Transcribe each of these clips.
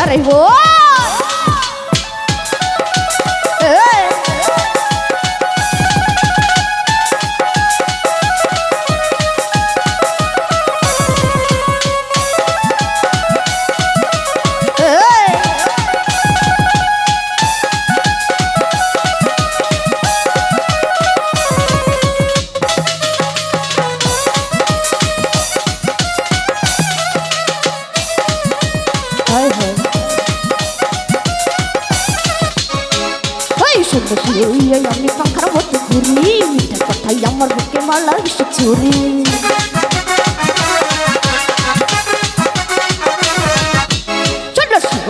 তো খুঁজে সুন্দর উইয়ে আমি পাখার মতো ঘুরি মিঠা কথাই আমার বুকে মালা এসে চুরি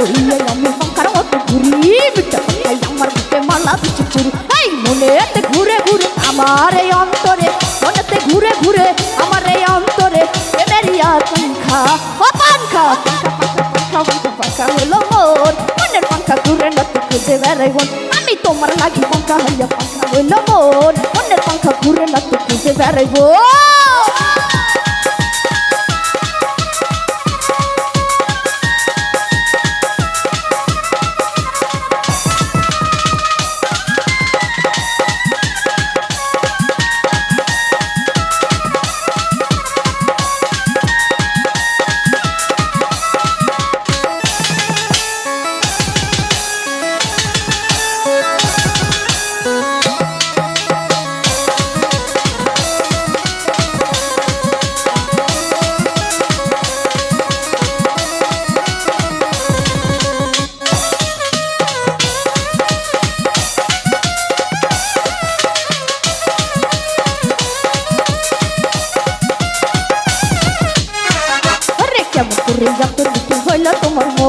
উইয়ে আমি পাখার মতো ঘুরি মিঠা কথাই আমার বুকে মালা এসে চুরি এই মনেতে ঘুরে ঘুরে আমার এই অন্তরে মনেতে ঘুরে ঘুরে আমার এই অন্তরে এমেরিয়া পাখা ও পাখা পাখা পাখা পাখা পাখা হলো মোর মনের পাখা ঘুরে না তো খুঁজে বেড়াই তোমার লাগি পাখা হইয়া পাখা হইল মন মনের পাখা ঘুরে না তো খুঁজে বেড়াইব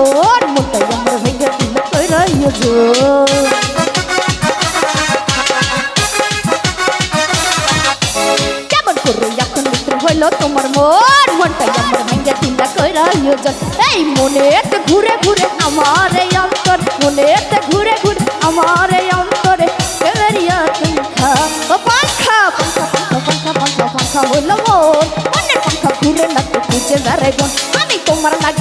মন মনটাই আমার ভেঙে দিল কইরাইও জো কেমন করে যখন ভিতরে হইল তোমার মন? মনটাই আমার ভেঙে দিল কইরাইও জো এই মনে এতে ঘুরে ঘুরে আমার এই অন্তর, মনে এতে ঘুরে ঘুরে আমার এই অন্তরে এরিয়া তুমি ও পাখা পাখা পাখা পাখা পাখা পাখা হইল মন। মনের পাখা ঘুরে না তো খুঁজে বেড়াইব। আমি তোমার লাগি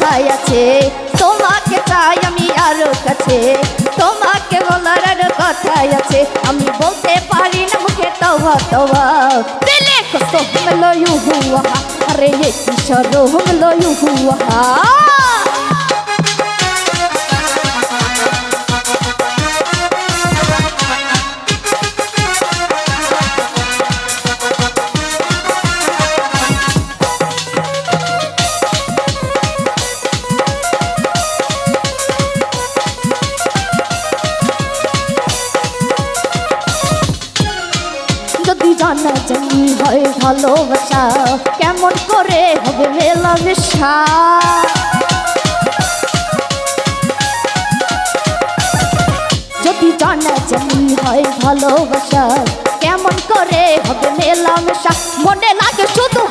কথাই আছে। তোমাকে চাই আমি আরও কাছে। তোমাকে বলার আরও কথাই আছে। আমি বলতে পারি না মুখে তবা তবা দিলে কত হলো ইউ হুয়া আরে ये কিশোর হলো ইউ হুয়া হয় ভালোবাসা। কেমন করে হবে মেলামেশা যদি জানা জানি হয় ভালোবাসা, কেমন করে হবে মেলামেশা মনে লাগে শুধু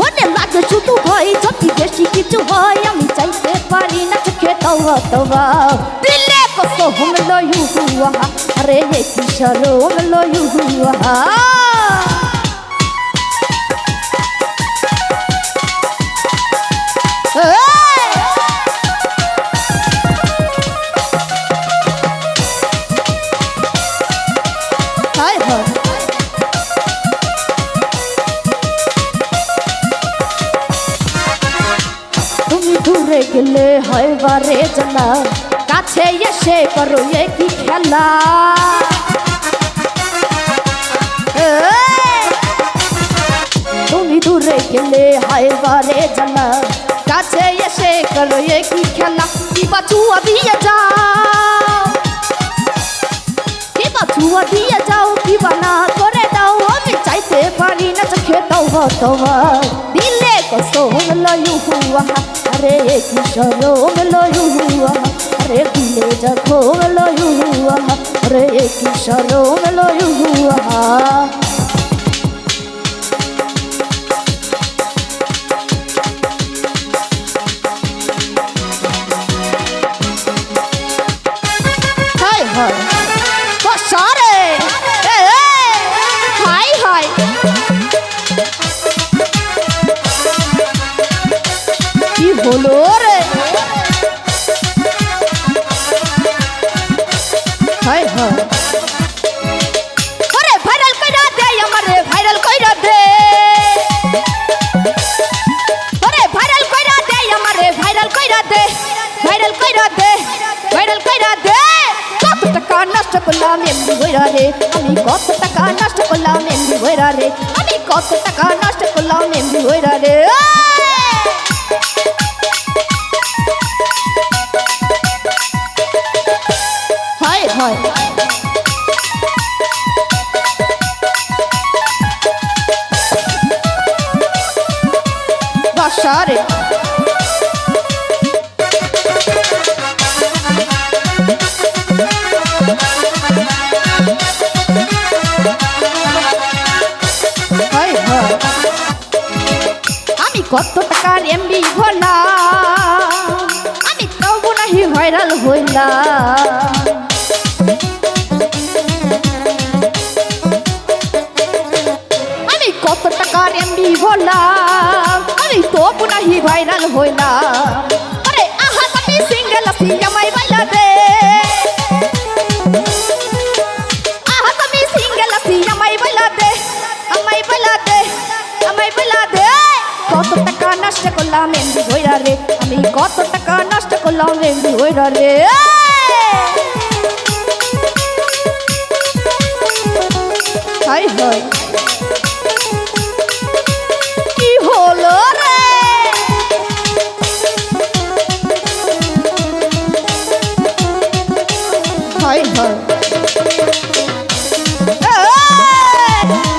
মনে লাগে শুধু হয়, যদি বেশি কিছু হয়, আমি চাইতে পারি না। চোখে তবা তবা দিলে কত হমলো ইউ হুয়া আরে জানা, কাছে এসে করো কি খেলা! তুমি দূরে গেলে হয় বারে জানা, কাছে এসে করো কি খেলা। কি বাচুয়া দিয়ে যাও কি ছুয়া দিয়ে যাও কি বানা করে দাও। আমি চাইতে পারি না চোখে দাও তোমার। দিলে কসম লয়ু হুয়া, আরে কি সরম লয়ু হুয়া, আরে দিলে যখন লয়ু হুয়া, আরে কি হলো রে। হাই আরে ভাইরাল কইরা দে আমারে ভাইরাল কইরা দে। আরে ভাইরাল কইরা দে আমারে ভাইরাল কইরা দে ভাইরাল কইরা দে ভাইরাল কইরা দে। কত টাকা নষ্ট করলাম এমনি বইরা রে, আমি কত টাকা নষ্ট করলাম এমনি বইরা রে, আমি কত টাকা নষ্ট করলাম এমনি বইরা রে। হায়। আমি কত টাকার এমবি ভোলা আমি তবু নাহি ভাইরাল হইলাম। তবু নাহি ভাইরাল হইলাম। আরে আহা তুমি সিঙ্গেল আছি আমাই বাইলা দে আহা তুমি সিঙ্গেল আছি আমাই বাইলা দে আমাই বাইলা দে আমাই বাইলা দে কত টাকা নষ্ট করলাম এমবি হইরা রে। আমি কত টাকা নষ্ট করলাম এমবি হইরা রে। High high. হাই হাই এই!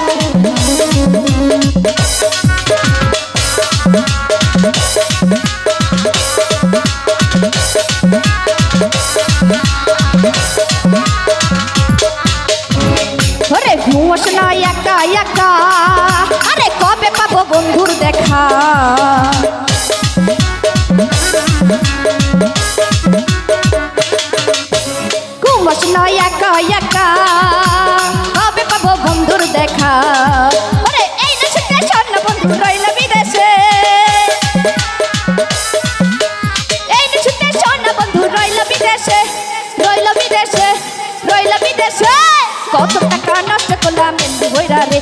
ওরে ঘুমস না একা একা আরে কবে পাবো বন্ধুর দেখা ঘুমস না একা একা কবে পাবো বন্ধুর দেখা। ওরে, এই না ছুটে স্বর্ণ বন্ধু রইল বিদেশে। এই না ছুটে স্বর্ণ বন্ধু রইল বিদেশে রইল বিদেশে রইল বিদেশে। কত টাকা নষ্ট করলাম, এমনি হইরা রে।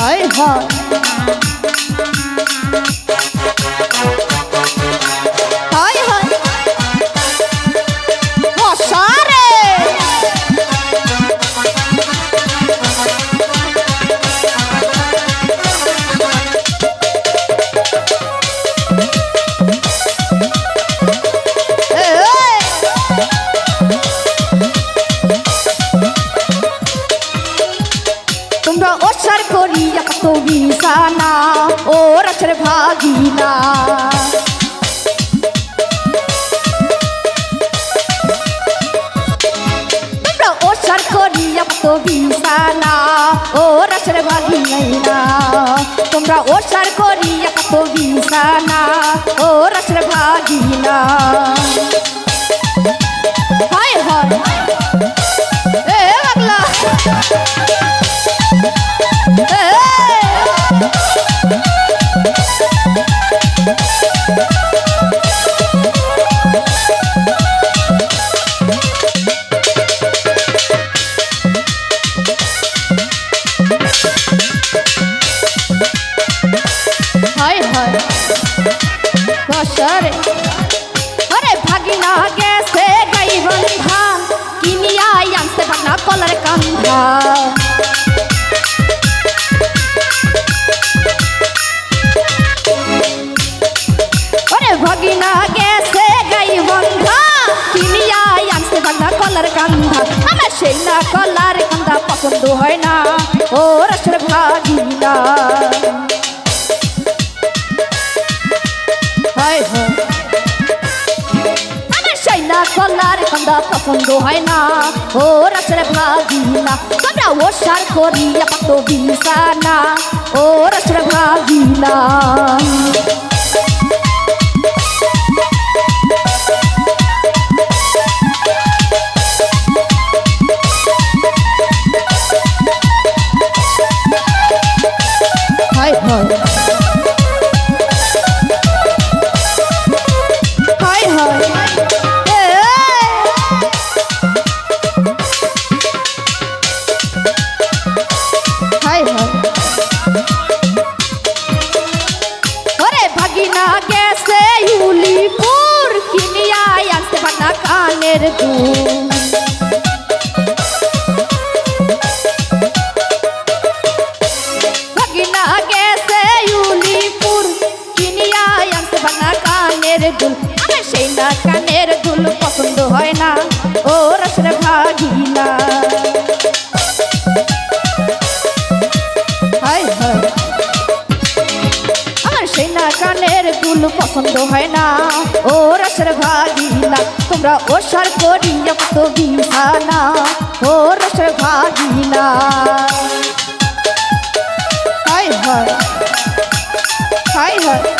হায় হায়। রসের ভাগিনা তোমরা ওসার করিয়া কত বিছানা, ও রসের ভাগিনা তোমরা ওসার করিয়া কত বিছানা, ও রসের ভাগিনা হায় হায়। এ বাংলা বসরে আরে ভাগিনা গেছে গাই বন্ধা, কিনিয়া আনতে ভাগনা না ওরে ভগিনা গেছে গাই বন্ধা, কিনিয়া আনতে ভাগনা কলার কান্ধা। আমার সেই না কলার কান্ধা পছন্দ হয় না, ও রসের ভাগিনা। আমার সেই না কলার কান্দা পছন্দ হয় না ও রসের ভাগিনা তোমরা ও সার করিয়া পাত বিছানা ও রসের ভাগিনা হায় হায় হায় কানের দুল পছন্দ হয় না। ও রসের ভাগিনা তোমরা ও সার করিয়া তো বিছানা। ও রসের ভাগিনা হাই হাই হাই হায়।